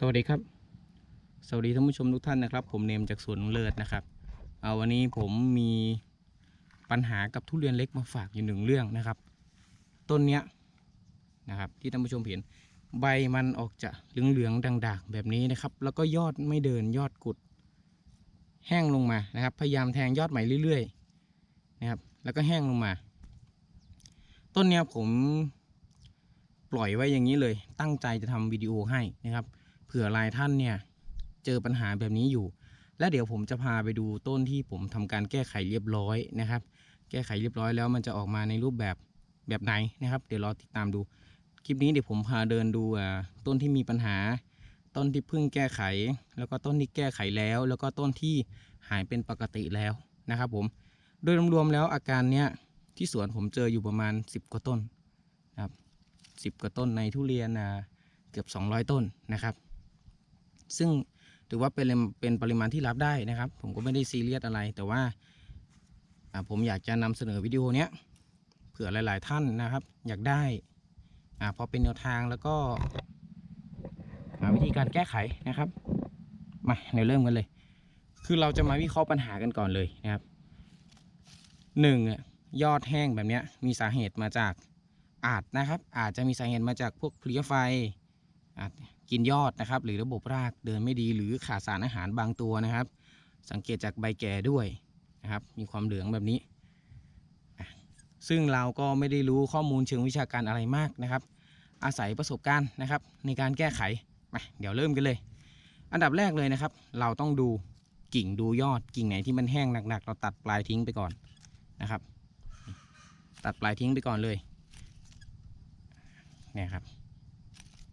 สวัสดีครับ สวัสดีท่านผู้ชมทุกท่านนะครับ ผมเนมจากสวนเลิศนะครับ เอาวันนี้ผมมีปัญหากับทุเรียนเล็กมาฝากอยู่หนึ่งเรื่องนะครับ ต้นเนี้ยนะครับ ที่ท่านผู้ชมเห็นใบมันออกจะเหลืองๆด่างๆ แบบนี้นะครับ แล้วก็ยอดไม่เดินยอดกุด แห้งลงมานะครับ พยายามแทงยอดใหม่เรื่อยๆนะครับ แล้วก็แห้งลงมา ต้นเนี้ยผมปล่อยไว้อย่างนี้เลย ตั้งใจจะทำวิดีโอให้นะครับ เผื่อลายท่านเนี่ยเจอปัญหาแบบนี้อยู่ และเดี๋ยวผมจะพาไปดูต้นที่ผมทำการแก้ไขเรียบร้อยนะครับ แก้ไขเรียบร้อยแล้วมันจะออกมาในรูปแบบแบบไหนนะครับ เดี๋ยวรอติดตามดู คลิปนี้เดี๋ยวผมพาเดินดูอ่าต้นที่มีปัญหา ต้นที่เพิ่งแก้ไข แล้วก็ต้นที่แก้ไขแล้ว แล้วก็ต้นที่หายเป็นปกติแล้วนะครับผมโดยรวมๆแล้วอาการเนี้ยที่สวนผมเจออยู่ประมาณ 10 กว่าต้นนะครับ10 กว่าต้นในทุเรียนอ่าเกือบ 200 ต้นนะครับ ซึ่งถือว่าเป็นเป็นปริมาณที่รับได้นะครับ ผมก็ไม่ได้ซีเรียสอะไร แต่ว่าผมอยากจะนำเสนอวิดีโอเนี้ยเผื่อหลาย ๆ ท่านนะครับ อยากได้อ่าพอเป็นแนวทางแล้วก็หาวิธีการแก้ไขนะครับมาเดี๋ยวเริ่มกันเลย คือเราจะมาวิเคราะห์ปัญหากันก่อนเลยนะครับหนึ่งยอดแห้งแบบเนี้ยมีสาเหตุมาจากอาจนะครับ อาจจะมีสาเหตุมาจากพวกเพลี้ยไฟอาจ กินยอดนะครับ หรือระบบรากเดินไม่ดีหรือขาดสารอาหารบางตัวนะครับ สังเกตจากใบแก่ด้วยนะครับ มีความเหลืองแบบนี้ ซึ่งเราก็ไม่ได้รู้ข้อมูลเชิงวิชาการอะไรมากนะครับ อาศัยประสบการณ์นะครับ ในการแก้ไขมาเดี๋ยวเริ่มกันเลย อันดับแรกเลยนะครับ เราต้องดูกิ่งดูยอดกิ่งไหนที่มันแห้งหนักๆ เราตัดปลายทิ้งไปก่อนนะครับ ตัดปลายทิ้งไปก่อนเลยเนี่ยครับ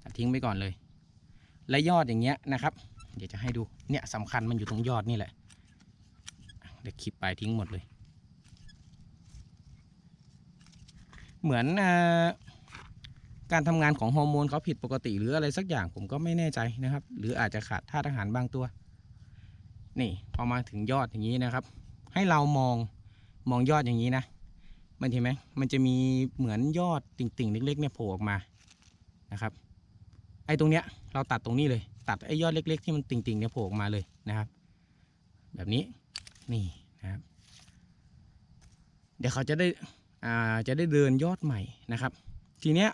ตัดทิ้งไปก่อนเลย และยอดอย่างเงี้ยนะครับ เดี๋ยวจะให้ดูเนี่ยสำคัญมันอยู่ตรงยอดนี่แหละเดี๋ยวคลิปปลายทิ้งหมดเลย เหมือนอการทำงานของฮอร์โมนเขาผิดปกติหรืออะไรสักอย่างผมก็ไม่แน่ใจนะครับ หรืออาจจะขาดธาตุอาหารบางตัว นี่พอมาถึงยอดอย่างนี้นะครับ ให้เรามองมองยอดอย่างนี้นะ มันเห็นไหมมันจะมีเหมือนยอดติ่งๆ เล็กๆเนี่ยโผล่ออกมานะครับ ไอ้ตรงเนี้ยเราตัดตรงนี้เลย ตัดไอ้ยอดเล็ก ๆ ที่มันติ่งๆเนี่ยโผล่ออกมาเลยนะครับ แบบนี้นี่นะครับ เดี๋ยวเขาจะได้อ่าจะได้เดินยอดใหม่นะครับ ทีเนี้ย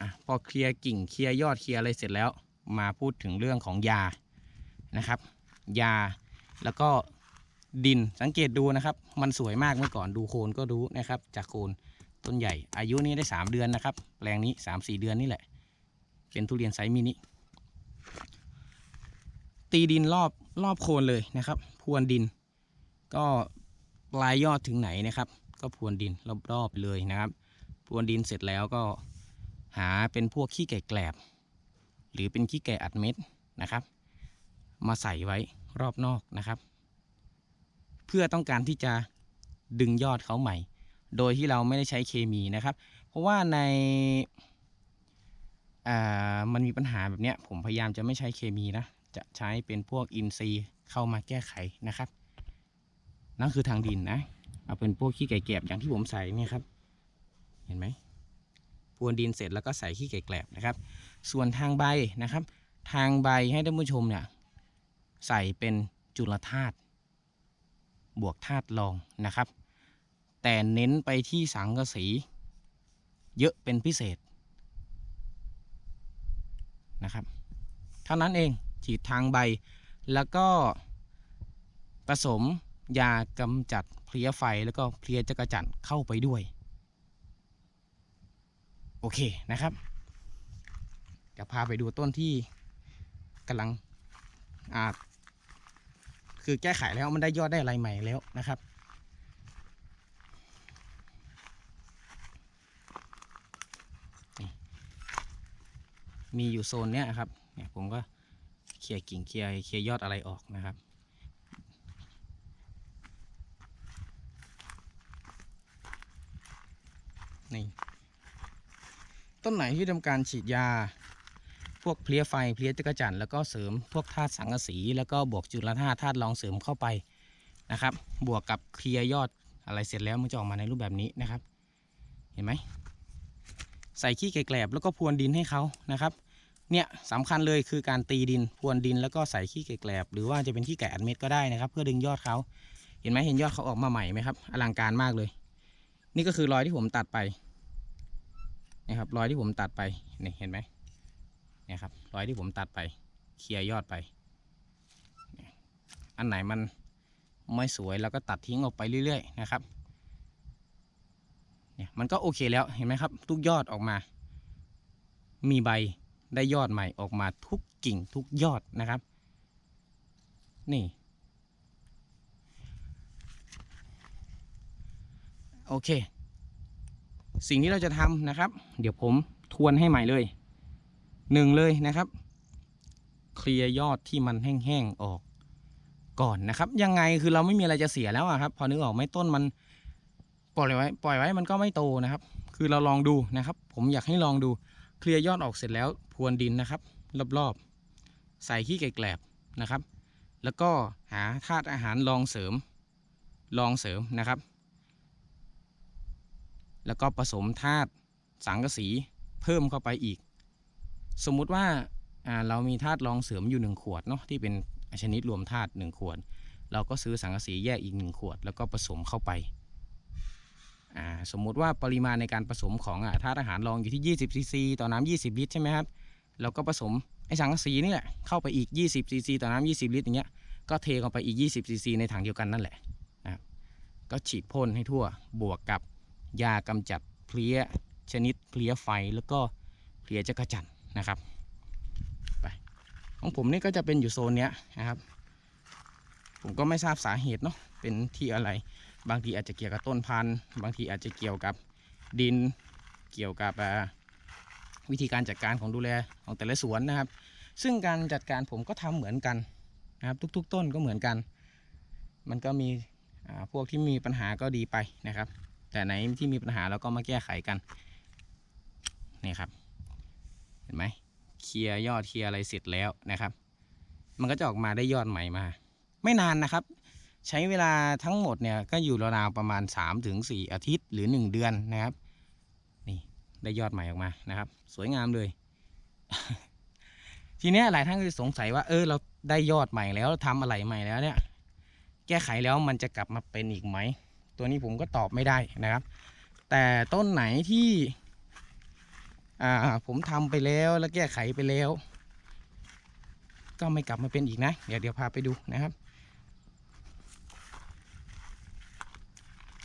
อะพอเคลียร์กิ่งเคลียร์ยอดเคลียร์อะไรเสร็จแล้ว มาพูดถึงเรื่องของยานะครับ ยาแล้วก็ดินสังเกตดูนะครับ มันสวยมากเมื่อก่อนดูโคนก็รู้นะครับ จากโคนต้นใหญ่อายุนี้ได้ 3 เดือนนะครับแปลงนี้ 3-4 เดือนนี่แหละ เป็นทุเรียนไซส์มินิ ตีดินรอบรอบโคนเลยนะครับ พรวนดิน ก็ปลายยอดถึงไหนนะครับ ก็พรวนดินรอบๆไปเลยนะครับพรวนดินเสร็จแล้วก็หาเป็นพวกขี้ไก่แกลบ หรือเป็นขี้ไก่อัดเม็ดนะครับ มาใส่ไว้รอบนอกนะครับ เพื่อต้องการที่จะดึงยอดเขาใหม่ โดยที่เราไม่ได้ใช้เคมีนะครับ เพราะว่าใน มันมีปัญหาแบบนี้ผมพยายามจะไม่ใช้เคมีนะ จะใช้เป็นพวกอินทรีย์เข้ามาแก้ไขนะครับ นั่นคือทางดินนะ เอาเป็นพวกขี้ไก่แกลบอย่างที่ผมใส่เนี่ยครับ เห็นไหมพรวนดินเสร็จแล้วก็ใส่ขี้ไก่แกลบนะครับ ส่วนทางใบนะครับ ทางใบให้ท่านผู้ชมเนี่ยใส่เป็นจุลธาตุบวกธาตุรองนะครับ แต่เน้นไปที่สังกะสีเยอะเป็นพิเศษ นะครับ เท่านั้นเองฉีดทางใบ แล้วก็ผสมยากำจัดเพลี้ยไฟแล้วก็เพลี้ยจักรจันเข้าไปด้วย โอเคนะครับเดี๋ยวพาไปดูต้นที่กำลังอ่าคือแก้ไขแล้วมันได้ยอดได้อะไรใหม่แล้วนะครับ มีอยู่โซนเนี้ยครับเนี่ยผมก็เคลียร์กิ่งเคลียร์เคลียร์ยอดอะไรออกนะครับ นี่ ต้นไหนที่ทำการฉีดยา พวกเพลี้ยไฟเพลี้ยจักรจั่นแล้วก็เสริมพวกธาตุสังกะสี แล้วก็บวกจุลธาตุธาตุรองเสริมเข้าไปนะครับ บวกกับเคลียร์ยอดอะไรเสร็จแล้วมันจะออกมาในรูปแบบนี้นะครับ เห็นไหม ใส่ขี้ไก่แกลบแล้วก็พรวนดินให้เขานะครับเนี่ยสำคัญเลยคือการตีดินพรวนดินแล้วก็ใส่ขี้ไก่แกลบ หรือว่าจะเป็นขี้ไก่อัดเม็ดก็ได้นะครับ เพื่อดึงยอดเขาเห็นไหมเห็นยอดเขาออกมาใหม่ไหมครับอลังการมากเลย นี่ก็คือรอยที่ผมตัดไปนะครับรอยที่ผมตัดไปนี่เห็นไหมเนี่ยครับรอยที่ผมตัดไปเคลียร์ยอดไป อันไหนมันไม่สวยเราก็ตัดทิ้งออกไปเรื่อยๆนะครับ เนี่ยมันก็โอเคแล้วเห็นไหมครับ ทุกยอดออกมา มีใบได้ยอดใหม่ออกมาทุกกิ่งทุกยอดนะครับ นี่ โอเค สิ่งที่เราจะทำนะครับ เดี๋ยวผมทวนให้ใหม่เลยหนึ่งเลยนะครับ เคลียร์ยอดที่มันแห้งๆออกก่อนนะครับ ยังไงคือเราไม่มีอะไรจะเสียแล้วอะครับ พอนึกออกไหมต้นมัน ล่อยไว้ปล่อยไว้มันก็ไม่โตนะครับ คือเราลองดูนะครับ ผมอยากให้ลองดูเคลียร์ยอดออกเสร็จแล้วพรวนดินนะครับ รอบๆ ใส่ขี้ไก่แกลบนะครับ แล้วก็หาธาตุอาหารรองเสริมรองเสริมนะครับ แล้วก็ผสมธาตุสังกะสีเพิ่มเข้าไปอีก สมมุติว่าเรามีธาตุรองเสริมอยู่หนึ่งขวดเนาะที่เป็นชนิดรวมธาตุหนึ่งขวด เราก็ซื้อสังกะสีแยกอีกหนึ่งขวด แล้วก็ผสมเข้าไป สมมุติว่าปริมาณในการผสมของอะธาตุอาหารรองอยู่ที่ 20ซีซีต่อน้ำ20 ลิตรใช่ไหมครับเราก็ผสมไอสังกะสีนี่แหละเข้าไปอีก 20ซีซีต่อน้ำ20 ลิตรอย่างเงี้ยก็เทเข้าไปอีก 20ซีซีในถังเดียวกันนั่นแหละนะครับก็ฉีดพ่นให้ทั่วบวกกับยากำจัดเพลี้ยชนิดเพลี้ยไฟแล้วก็เพลี้ยจักรจันนะครับไปของผมนี่ก็จะเป็นอยู่โซนเนี้ยนะครับ ผมก็ไม่ทราบสาเหตุเนาะเป็นที่อะไร บางทีอาจจะเกี่ยวกับต้นพันธุ์ บางทีอาจจะเกี่ยวกับดิน เกี่ยวกับวิธีการจัดการของดูแลของแต่ละสวนนะครับ ซึ่งการจัดการผมก็ทำเหมือนกันนะครับ ทุก ๆ ต้นก็เหมือนกัน มันก็มีพวกที่มีปัญหาก็ดีไปนะครับ แต่ไหนที่มีปัญหาเราก็มาแก้ไขกันนี่ครับ เห็นไหมเคลียร์ยอดเคลียร์อะไรเสร็จแล้วนะครับ มันก็จะออกมาได้ยอดใหม่มา ไม่นานนะครับ ใช้เวลาทั้งหมดเนี่ยก็อยู่ราวๆประมาณ 3-4 อาทิตย์หรือ 1 เดือนนะครับ นี่ได้ยอดใหม่ออกมานะครับ สวยงามเลย ทีเนี้ยหลายท่านก็จะสงสัยว่าเออเราได้ยอดใหม่แล้วทำอะไรใหม่แล้วเนี่ย แก้ไขแล้วมันจะกลับมาเป็นอีกไหม ตัวนี้ผมก็ตอบไม่ได้นะครับ แต่ต้นไหนที่อ่าผมทำไปแล้วแล้วแก้ไขไปแล้ว ก็ไม่กลับมาเป็นอีกนะ เดี๋ยวเดี๋ยวพาไปดูนะครับ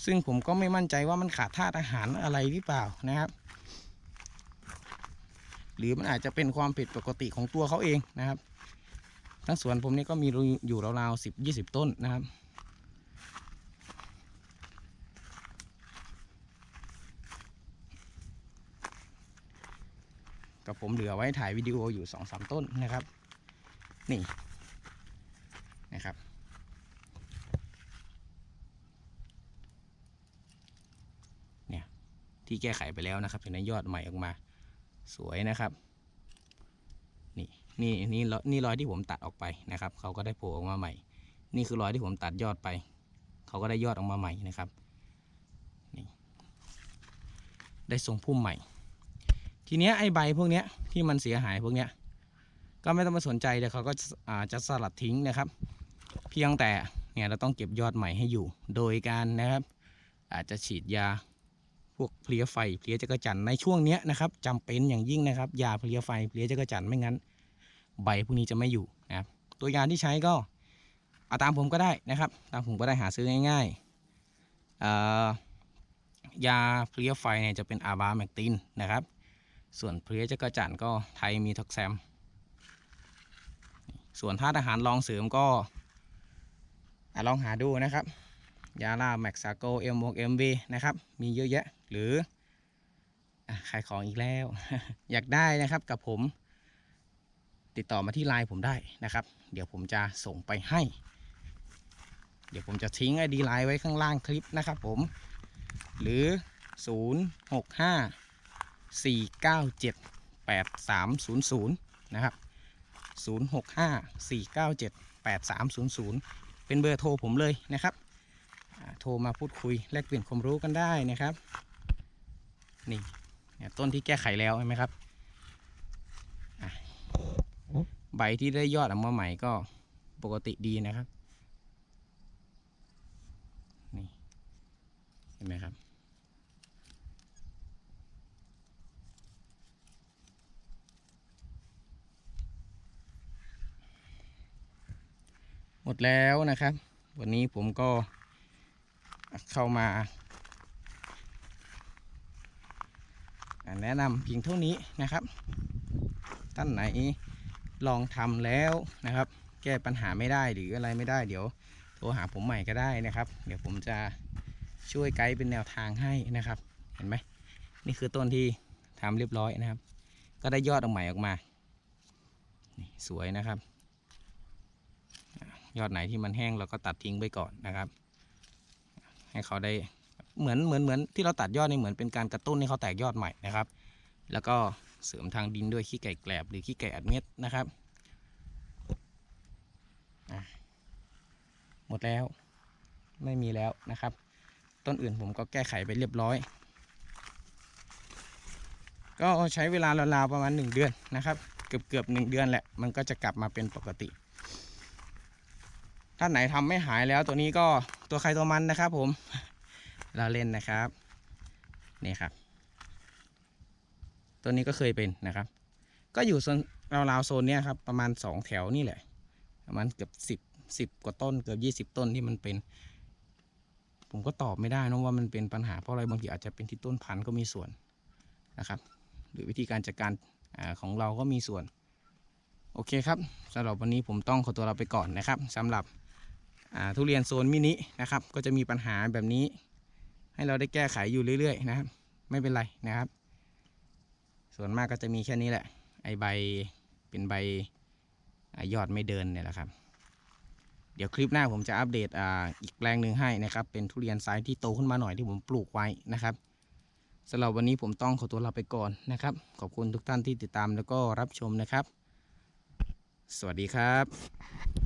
ซึ่งผมก็ไม่มั่นใจว่ามันขาดธาตุอาหารอะไรหรือเปล่านะครับ หรือมันอาจจะเป็นความผิดปกติของตัวเขาเองนะครับ ทั้งสวนผมนี่ก็มีอยู่ราวๆสิบยี่สิบต้นนะครับกับผมเหลือไว้ถ่ายวิดีโออยู่สองสามต้นนะครับ นี่นะครับ เนี่ย ที่แก้ไขไปแล้วนะครับเห็นไหมยอดใหม่ออกมาสวยนะครับ นี่นี่นี่นี่รอยที่ผมตัดออกไปนะครับเขาก็ได้โผล่ออกมาใหม่ นี่คือรอยที่ผมตัดยอดไปเขาก็ได้ยอดออกมาใหม่นะครับนี่ได้ทรงพุ่มใหม่ ทีเนี้ยไอใบพวกเนี้ยที่มันเสียหายพวกเนี้ยก็ไม่ต้องมาสนใจเดี๋ยวเขาก็อ่าจะสลัดทิ้งนะครับ เพียงแต่เนี่ยเราต้องเก็บยอดใหม่ให้อยู่ โดยการนะครับ อาจจะฉีดยา พวกเพลี้ยไฟเพลี้ยจักรจันในช่วงเนี้ยนะครับจำเป็นอย่างยิ่งนะครับยาเพลี้ยไฟเพลี้ยจักรจันไม่งั้น ใบพวกนี้จะไม่อยู่นะครับตัวยาที่ใช้ก็เอาตามผมก็ได้นะครับ ตามผมก็ได้หาซื้อง่ายๆเอ่อยาเพลี้ยไฟเนี่ยจะเป็นอาบาแมกตินนะครับ ส่วนเพลี้ยจักรจันก็ไทยมีท็อกแซม ส่วนธาตุอาหารรองเสริมก็อลองหาดูนะครับ ยาลาแม็กซาโกเอ็มวงเอ็มบีนะครับ มีเยอะแยะ หรือขายของอีกแล้ว อยากได้นะครับกับผม ติดต่อมาที่ไลน์ผมได้นะครับ เดี๋ยวผมจะส่งไปให้ เดี๋ยวผมจะทิ้งไอดีไลน์ไว้ข้างล่างคลิปนะครับผม หรือ 065 497 8300 นะครับ 065 497 8300 เป็นเบอร์โทรผมเลยนะครับ โทรมาพูดคุยแลกเปลี่ยนความรู้กันได้นะครับ นี่เนี่ยต้นที่แก้ไขแล้วเห็นไหมครับใบที่ได้ยอดออกมาใหม่ก็ปกติดีนะครับนี่เห็นไหมครับหมดแล้วนะครับ วันนี้ผมก็ เข้ามาแนะนำเพียงเท่านี้นะครับ ท่านไหนลองทำแล้วนะครับ แก้ปัญหาไม่ได้หรืออะไรไม่ได้ เดี๋ยวโทรหาผมใหม่ก็ได้นะครับ เดี๋ยวผมจะช่วยไกด์เป็นแนวทางให้นะครับ เห็นไหมนี่คือต้นที่ทำเรียบร้อยนะครับ ก็ได้ยอดออกใหม่ออกมาสวยนะครับ ยอดไหนที่มันแห้งเราก็ตัดทิ้งไปก่อนนะครับ ให้เขาได้เหมือนเหมือนเหมือนที่เราตัดยอดนี่เหมือนเป็นการกระตุ้นให้เขาแตกยอดใหม่นะครับ แล้วก็เสริมทางดินด้วยขี้ไก่แกลบหรือขี้ไก่อัดเม็ดนะครับหมดแล้วไม่มีแล้วนะครับ ต้นอื่นผมก็แก้ไขไปเรียบร้อย ก็ใช้เวลาราวๆประมาณ 1 เดือนนะครับ เกือบเกือบหนึ่งเดือนแหละ มันก็จะกลับมาเป็นปกติ ท่านไหนทำไม่หายแล้วตัวนี้ก็ตัวใครตัวมันนะครับ ผม เราเล่นนะครับนี่ครับ ตัวนี้ก็เคยเป็นนะครับ ก็อยู่โซนราวๆโซนเนี้ยครับ ประมาณ2แถวนี่แหละประมาณเกือบ10 10กว่าต้นเกือบ20ต้นที่มันเป็น ผมก็ตอบไม่ได้นะว่ามันเป็นปัญหาเพราะอะไรบางทีอาจจะเป็นที่ต้นพันธุ์ก็มีส่วนนะครับ หรือวิธีการจัดการอของเราก็มีส่วน โอเคครับสำหรับวันนี้ผมต้องขอตัวเราไปก่อนนะครับสำหรับ ทุเรียนโซนมินินะครับ ก็จะมีปัญหาแบบนี้ ให้เราได้แก้ไขอยู่เรื่อยๆ นะครับ ไม่เป็นไรนะครับ ส่วนมากก็จะมีแค่นี้แหละ ไอใบเป็นใบอยอดไม่เดินเนี่ยแหละครับ เดี๋ยวคลิปหน้าผมจะอัปเดตออีกแปลงหนึ่งให้นะครับ เป็นทุเรียนไซส์ที่โตขึ้นมาหน่อยที่ผมปลูกไว้นะครับสำหรับวันนี้ผมต้องขอตัวลาไปก่อนนะครับ ขอบคุณทุกท่านที่ติดตามแล้วก็รับชมนะครับ สวัสดีครับ